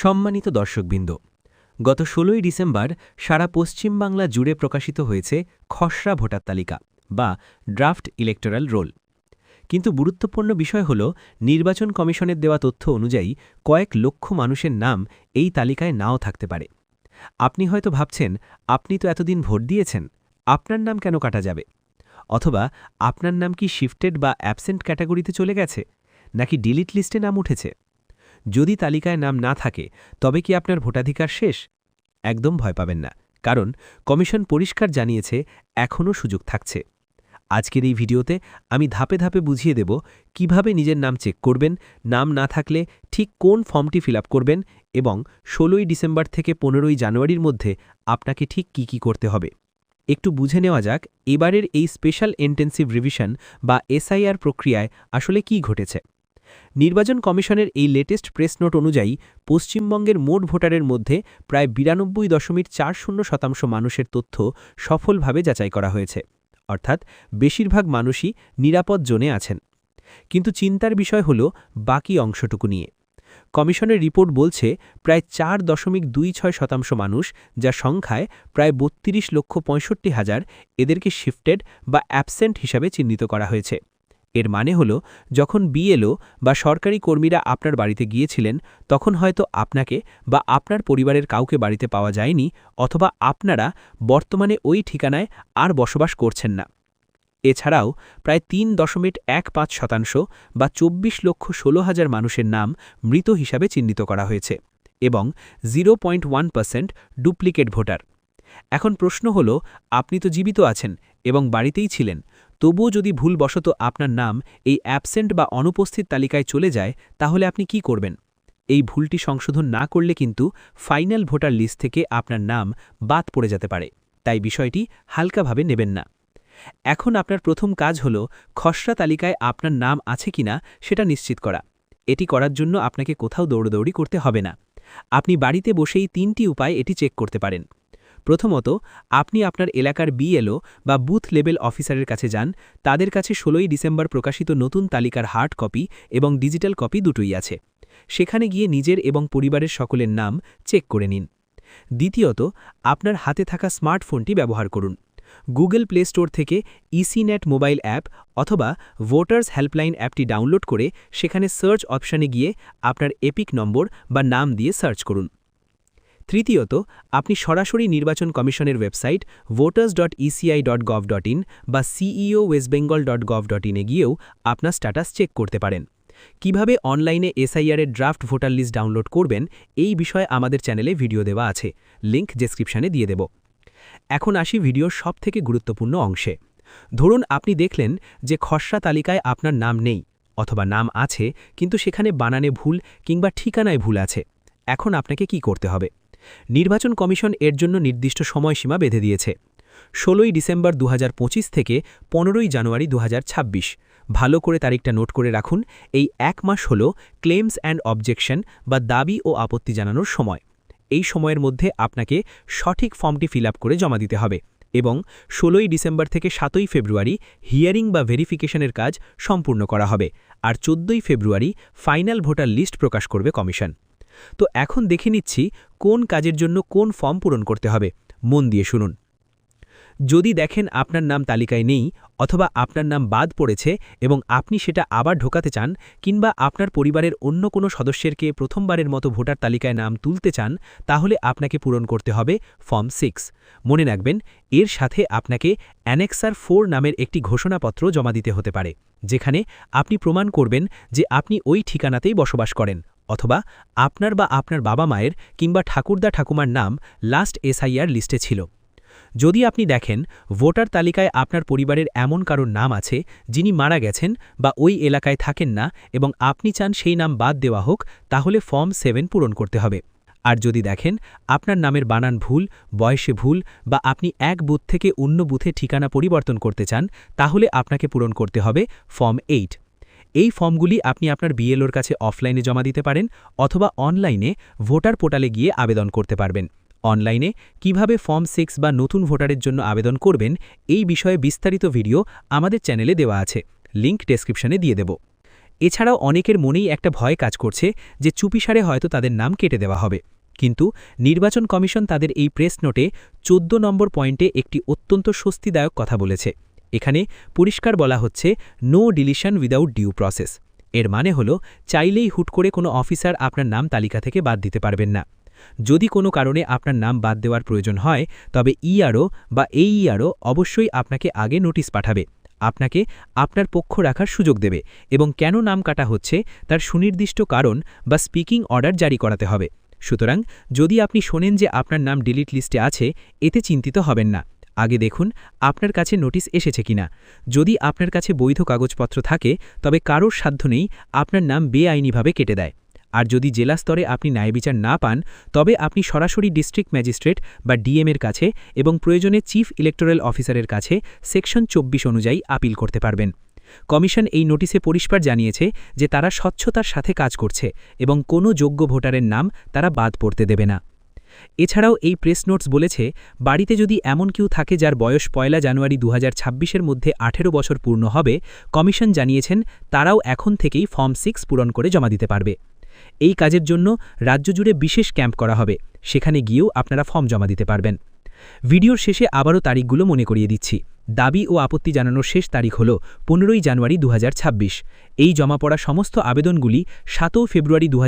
সম্মানিত দর্শকবৃন্দ, গত ষোলোই ডিসেম্বর সারা পশ্চিমবাংলা জুড়ে প্রকাশিত হয়েছে খসড়া ভোটার তালিকা বা ড্রাফট ইলেকটোরাল রোল। কিন্তু গুরুত্বপূর্ণ বিষয় হল, নির্বাচন কমিশনের দেওয়া তথ্য অনুযায়ী কয়েক লক্ষ মানুষের নাম এই তালিকায় নাও থাকতে পারে। আপনি হয়তো ভাবছেন, আপনি তো এতদিন ভোট দিয়েছেন, আপনার নাম কেন কাটা যাবে? অথবা, আপনার নাম কি শিফটেড বা অ্যাবসেন্ট ক্যাটাগরিতে চলে গেছে, নাকি ডিলিট লিস্টে নাম উঠেছে? যদি তালিকায় নাম না থাকে, তবে কি আপনার ভোটাধিকার শেষ? একদম ভয় পাবেন না, কারণ কমিশন পরিষ্কার জানিয়েছে এখনও সুযোগ থাকছে। আজকের এই ভিডিওতে আমি ধাপে ধাপে বুঝিয়ে দেব কীভাবে নিজের নাম চেক করবেন, নাম না থাকলে ঠিক কোন ফর্মটি ফিল করবেন এবং ষোলোই ডিসেম্বর থেকে পনেরোই জানুয়ারির মধ্যে আপনাকে ঠিক কি কি করতে হবে। একটু বুঝে নেওয়া যাক, এবারের এই স্পেশাল ইন্টেন্সিভ রিভিশন বা এসআইআর প্রক্রিয়ায় আসলে কি ঘটেছে। নির্বাচন কমিশনের এই লেটেস্ট প্রেস নোট অনুযায়ী, পশ্চিমবঙ্গের মোট ভোটারের মধ্যে প্রায় বিরানব্বই দশমিক চার শূন্য শতাংশ মানুষের তথ্য সফলভাবে যাচাই করা হয়েছে। অর্থাৎ, বেশিরভাগ মানুষই নিরাপদ জোনে আছেন। কিন্তু চিন্তার বিষয় হল বাকি অংশটুকু নিয়ে। কমিশনের রিপোর্ট বলছে, প্রায় চার দশমিক দুই ছয় শতাংশ মানুষ যা সংখ্যায় প্রায় বত্রিশ লক্ষ পঁয়ষট্টি হাজার, এদেরকে শিফটেড বা অ্যাবসেন্ট হিসাবে চিহ্নিত করা হয়েছে। এর মানে হল, যখন বিএলও বা সরকারি কর্মীরা আপনার বাড়িতে গিয়েছিলেন, তখন হয়তো আপনাকে বা আপনার পরিবারের কাউকে বাড়িতে পাওয়া যায়নি অথবা আপনারা বর্তমানে ওই ঠিকানায় আর বসবাস করছেন না। এছাড়াও প্রায় তিন দশমিক এক পাঁচ শতাংশ বা চব্বিশ লক্ষ ষোলো হাজার মানুষের নাম মৃত হিসাবে চিহ্নিত করা হয়েছে এবং zero point one duplicate voter. এখন প্রশ্ন হল, আপনি তো জীবিত আছেন এবং বাড়িতেই ছিলেন, তবুও যদি ভুলবশত আপনার নাম এই অ্যাবসেন্ট বা অনুপস্থিত তালিকায় চলে যায়, তাহলে আপনি কি করবেন? এই ভুলটি সংশোধন না করলে কিন্তু ফাইনাল ভোটার লিস্ট থেকে আপনার নাম বাদ পড়ে যেতে পারে, তাই বিষয়টি হালকাভাবে নেবেন না। এখন আপনার প্রথম কাজ হল খসড়া তালিকায় আপনার নাম আছে কিনা সেটা নিশ্চিত করা। এটি করার জন্য আপনাকে কোথাও দৌড়দৌড়ি করতে হবে না। আপনি বাড়িতে বসেই তিনটি উপায় এটি চেক করতে পারেন। প্রথমত, আপনি আপনার এলাকার বিএলও বা বুথ লেভেল অফিসারের কাছে যান। তাদের কাছে ষোলোই ডিসেম্বর প্রকাশিত নতুন তালিকার হার্ড কপি এবং ডিজিটাল কপি দুটোই আছে। সেখানে গিয়ে নিজের এবং পরিবারের সকলের নাম চেক করে নিন। দ্বিতীয়ত, আপনার হাতে থাকা স্মার্টফোনটি ব্যবহার করুন। গুগল প্লে স্টোর থেকে ইসিনেট মোবাইল অ্যাপ অথবা ভোটার্স হেল্পলাইন অ্যাপটি ডাউনলোড করে সেখানে সার্চ অপশানে গিয়ে আপনার এপিক নম্বর বা নাম দিয়ে সার্চ করুন। তৃতীয়ত, আপনি সরাসরি নির্বাচন কমিশনের website voters dot ECI dot gov dot in বা CEO West Bengal dot gov dot ইনে গিয়েও আপনার স্ট্যাটাস চেক করতে পারেন। কীভাবে অনলাইনে এসআইআরের ড্রাফট ভোটার লিস্ট ডাউনলোড করবেন, এই বিষয়ে আমাদের চ্যানেলে ভিডিও দেওয়া আছে। লিঙ্ক ডেসক্রিপশানে দিয়ে দেব। এখন আসি ভিডিওর সবথেকে গুরুত্বপূর্ণ অংশে। ধরুন আপনি দেখলেন যে খসড়া তালিকায় আপনার নাম নেই, অথবা নাম আছে, কিন্তু সেখানে বানানে ভুল কিংবা ঠিকানায় ভুল আছে। এখন আপনাকে কি করতে হবে? নির্বাচন কমিশন এর জন্য নির্দিষ্ট সময়সীমা বেঁধে দিয়েছে। ষোলোই ডিসেম্বর দু হাজার পঁচিশ থেকে পনেরোই জানুয়ারি দুহাজার ছাব্বিশ। ভালো করে তারিখটা নোট করে রাখুন, এই এক মাস হল ক্লেমস অ্যান্ড অবজেকশন বা দাবি ও আপত্তি জানানোর সময়। এই সময়ের মধ্যে আপনাকে সঠিক ফর্মটি ফিল করে জমা দিতে হবে এবং ষোলোই ডিসেম্বর থেকে সাতই ফেব্রুয়ারি হিয়ারিং বা ভেরিফিকেশনের কাজ সম্পূর্ণ করা হবে। আর চোদ্দই ফেব্রুয়ারি ফাইনাল ভোটার লিস্ট প্রকাশ করবে কমিশন। তো এখন দেখে নিচ্ছি কোন কাজের জন্য কোন ফর্ম পূরণ করতে হবে। মন দিয়ে শুনুন। যদি দেখেন আপনার নাম তালিকায় নেই অথবা আপনার নাম বাদ পড়েছে এবং আপনি সেটা আবার ঢোকাতে চান কিংবা আপনার পরিবারের অন্য কোনো সদস্যেরকে প্রথমবারের মতো ভোটার তালিকায় নাম তুলতে চান, তাহলে আপনাকে পূরণ করতে হবে ফর্ম সিক্স। মনে রাখবেন, এর সাথে আপনাকে অ্যানেক্সার ফোর নামের একটি ঘোষণাপত্র জমা দিতে হতে পারে, যেখানে আপনি প্রমাণ করবেন যে আপনি ওই ঠিকানাতেই বসবাস করেন। অথবা আপনার বা আপনার বাবা মায়ের কিংবা ঠাকুরদা ঠাকুমার নাম লাস্ট এসআইআর লিস্টে ছিল। যদি আপনি দেখেন, ভোটার তালিকায় আপনার পরিবারের এমন কারোর নাম আছে যিনি মারা গেছেন বা ওই এলাকায় থাকেন না এবং আপনি চান সেই নাম বাদ দেওয়া হোক, তাহলে ফর্ম সেভেন পূরণ করতে হবে। আর যদি দেখেন, আপনার নামের বানান ভুল, বয়সে ভুল বা আপনি এক বুথ থেকে অন্য বুথে ঠিকানা পরিবর্তন করতে চান, তাহলে আপনাকে পূরণ করতে হবে ফর্ম এইট। এই ফর্মগুলি আপনি আপনার বিএলওর কাছে অফলাইনে জমা দিতে পারেন অথবা অনলাইনে ভোটার পোর্টালে গিয়ে আবেদন করতে পারবেন। অনলাইনে কীভাবে ফর্ম সিক্স বা নতুন ভোটারের জন্য আবেদন করবেন এই বিষয়ে বিস্তারিত ভিডিও আমাদের চ্যানেলে দেওয়া আছে। লিঙ্ক ডেসক্রিপশনে দিয়ে দেব। এছাড়াও অনেকের মনেই একটা ভয় কাজ করছে যে চুপিসারে হয়তো তাদের নাম কেটে দেওয়া হবে। কিন্তু নির্বাচন কমিশন তাদের এই প্রেস নোটে চোদ্দ নম্বর পয়েন্টে একটি অত্যন্ত স্বস্তিদায়ক কথা বলেছে। এখানে পরিষ্কার বলা হচ্ছে, no deletion without due process. এর মানে হল, চাইলেই হুট করে কোনো অফিসার আপনার নাম তালিকা থেকে বাদ দিতে পারবেন না। যদি কোনো কারণে আপনার নাম বাদ দেওয়ার প্রয়োজন হয়, তবে ইআরও বা এইইআরও অবশ্যই আপনাকে আগে নোটিশ পাঠাবে। আপনাকে আপনার পক্ষ রাখার সুযোগ দেবে এবং কেন নাম কাটা হচ্ছে তার সুনির্দিষ্ট কারণ বা স্পিকিং অর্ডার জারি করাতে হবে। সুতরাং যদি আপনি শোনেন যে আপনার নাম ডিলিট লিস্টে আছে, এতে চিন্তিত হবেন না। আগে দেখুন, আপনার কাছে নোটিশ এসেছে কিনা। যদি আপনার কাছে বৈধ কাগজপত্র থাকে, তবে কারোর সাধ্য নেই আপনার নাম বেআইনিভাবে কেটে দেয়। আর যদি জেলা স্তরে আপনি ন্যায়বিচার না পান, তবে আপনি সরাসরি ডিস্ট্রিক্ট ম্যাজিস্ট্রেট বা ডিএমের কাছে এবং প্রয়োজনে চিফ ইলেকটোরাল অফিসারের কাছে সেকশন চব্বিশ অনুযায়ী আপিল করতে পারবেন। কমিশন এই নোটিশে পরিষ্কার জানিয়েছে যে তারা স্বচ্ছতার সাথে কাজ করছে এবং কোনো যোগ্য ভোটারের নাম তারা বাদ পড়তে দেবে না। এছাড়াও এই প্রেস নোটস বলেছে, বাড়িতে যদি এমন কেউ থাকে যার বয়স পয়লা জানুয়ারি দু হাজার মধ্যে আঠেরো বছর পূর্ণ হবে, কমিশন জানিয়েছেন তারাও এখন থেকেই ফর্ম সিক্স পূরণ করে জমা দিতে পারবে। এই কাজের জন্য রাজ্য জুড়ে বিশেষ ক্যাম্প করা হবে, সেখানে গিয়েও আপনারা ফর্ম জমা দিতে পারবেন। ভিডিওর শেষে আবারও তারিখগুলো মনে করিয়ে দিচ্ছি। দাবি ও আপত্তি জানানোর শেষ তারিখ হল পনেরোই জানুয়ারি দু হাজার ছাব্বিশ। এই জমা পড়া সমস্ত আবেদনগুলি সাতও ফেব্রুয়ারি দু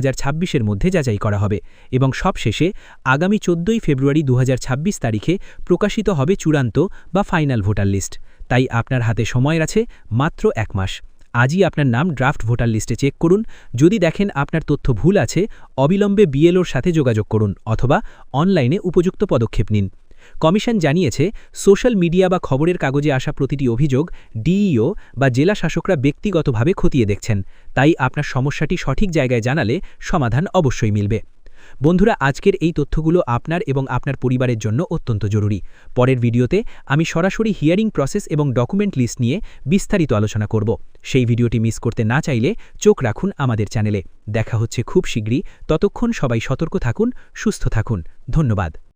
এর মধ্যে যাচাই করা হবে এবং সবশেষে আগামী চোদ্দই ফেব্রুয়ারি দু হাজার ছাব্বিশ তারিখে প্রকাশিত হবে চূড়ান্ত বা ফাইনাল ভোটার লিস্ট। তাই আপনার হাতে সময় আছে মাত্র এক মাস। আজই আপনার নাম ড্রাফট ভোটার লিস্টে চেক করুন। যদি দেখেন আপনার তথ্য ভুল আছে, অবিলম্বে বিএলওর সাথে যোগাযোগ করুন অথবা অনলাইনে উপযুক্ত পদক্ষেপ নিন। কমিশন জানিয়েছে, সোশ্যাল মিডিয়া বা খবরের কাগজে আসা প্রতিটি অভিযোগ ডিইও বা জেলা শাসকরা ব্যক্তিগতভাবে খতিয়ে দেখছেন। তাই আপনার সমস্যাটি সঠিক জায়গায় জানালে সমাধান অবশ্যই মিলবে। বন্ধুরা, আজকের এই তথ্যগুলো আপনার এবং আপনার পরিবারের জন্য অত্যন্ত জরুরি। পরের ভিডিওতে আমি সরাসরি হিয়ারিং প্রসেস এবং ডকুমেন্ট লিস্ট নিয়ে বিস্তারিত আলোচনা করব। সেই ভিডিওটি মিস করতে না চাইলে চোখ রাখুন আমাদের চ্যানেলে। দেখা হচ্ছে খুব শীঘ্রই। ততক্ষণ সবাই সতর্ক থাকুন, সুস্থ থাকুন। ধন্যবাদ।